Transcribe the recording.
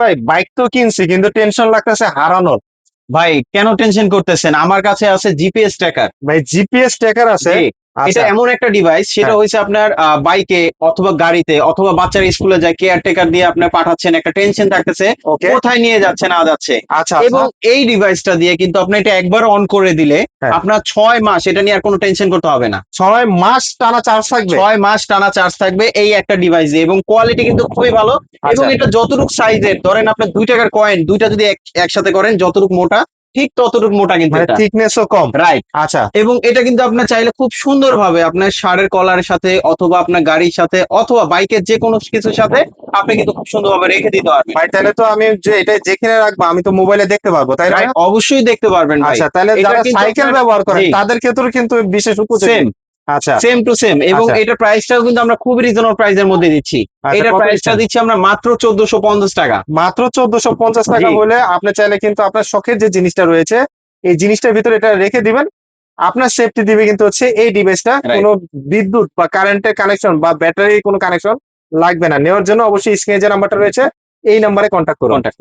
ভাই বাইক তো কিনছি কিন্তু টেনশন লাগতেছে হারানোর। ভাই কেন টেনশন করতেছেন? আমার কাছে আছে জিপিএস ট্র্যাকার ভাই জিপিএস ট্র্যাকার আছে। এটা আচ্ছা এমন একটা ডিভাইস সেটা হ্যাঁ। হচ্ছে আপনার বাইকে অথবা গাড়িতে অথবা বাচ্চার স্কুলে যায় কেয়ারটেকার দিয়ে আপনার পাঠাচ্ছেন একটা টেনশন থাকতেছে কোথায় নিয়ে যাচ্ছে না যাচ্ছে। আচ্ছা এবং এই ডিভাইসটা দিয়ে কিন্তু আপনি এটা একবার অন করে দিলে হ্যাঁ। আপনার ছয় মাস এটা নিয়ে আর কোনো টেনশন করতে হবে না। ছয় মাস টানা চার্জ থাকবে? ছয় মাস টানা চার্জ থাকবে এই একটা ডিভাইস দিয়ে। এবং কোয়ালিটি কিন্তু খুবই ভালো। এবং আচ্ছা। এটা যতটুকু সাইজের ধরেন আপনার দুই টাকার কয়েন দুইটা যদি এক- একসাথে করেন যতটুকু মোটা ঠিক ততটুকু মোটা কিন্তু মানে এটা। থিকনেসও কম। রাইট আচ্ছা। এবং এটা কিন্তু আপনার চাইলে খুব সুন্দরভাবে আপনার শার্টের কলারের সাথে অথবা আপনার গাড়ির সাথে অথবা বাইকের যে কোনো কিছুর সাথে আপনি কিন্তু খুব সুন্দরভাবে রেখে দিতে পারবেন। ভাই তাহলে তো আমি যে এটা যেখানে রাখব আমি তো মোবাইলে দেখতে পারব তাই না? অবশ্যই দেখতে পারবেন ভাই। আচ্ছা তাহলে যারা সাইকেল ব্যবহার করে তাদের ক্ষেত্রে কিন্তু বিশেষ উপযোগী। আচ্ছা। সেম টু সেম এবং আচ্ছা। এটা প্রাইসটাও কিন্তু আমরা খুব রিজনেবল প্রাইসের মধ্যে দিচ্ছি। আচ্ছা, এটা প্রাইসটা দিচ্ছি আমরা মাত্র চোদ্দশো পঞ্চাশ টাকা। মাত্র চোদ্দশো পঞ্চাশ টাকা জি। হলে আপনি চাইলে কিন্তু আপনার শখের যে জিনিসটা রয়েছে এই জিনিসটার ভিতরে এটা রেখে দিবেন। আপনার সেফটি দিবে কিন্তু হচ্ছে এই ডিভাইসটা. কোনো বিদ্যুৎ বা কারেন্টের কানেকশন বা ব্যাটারি কোনো কানেকশন লাগবে না। নেওয়ার জন্য অবশ্যই স্ক্রিনে যে নাম্বারটা রয়েছে এই নাম্বারে কন্ট্যাক্ট করুন। কন্ট্যাক্ট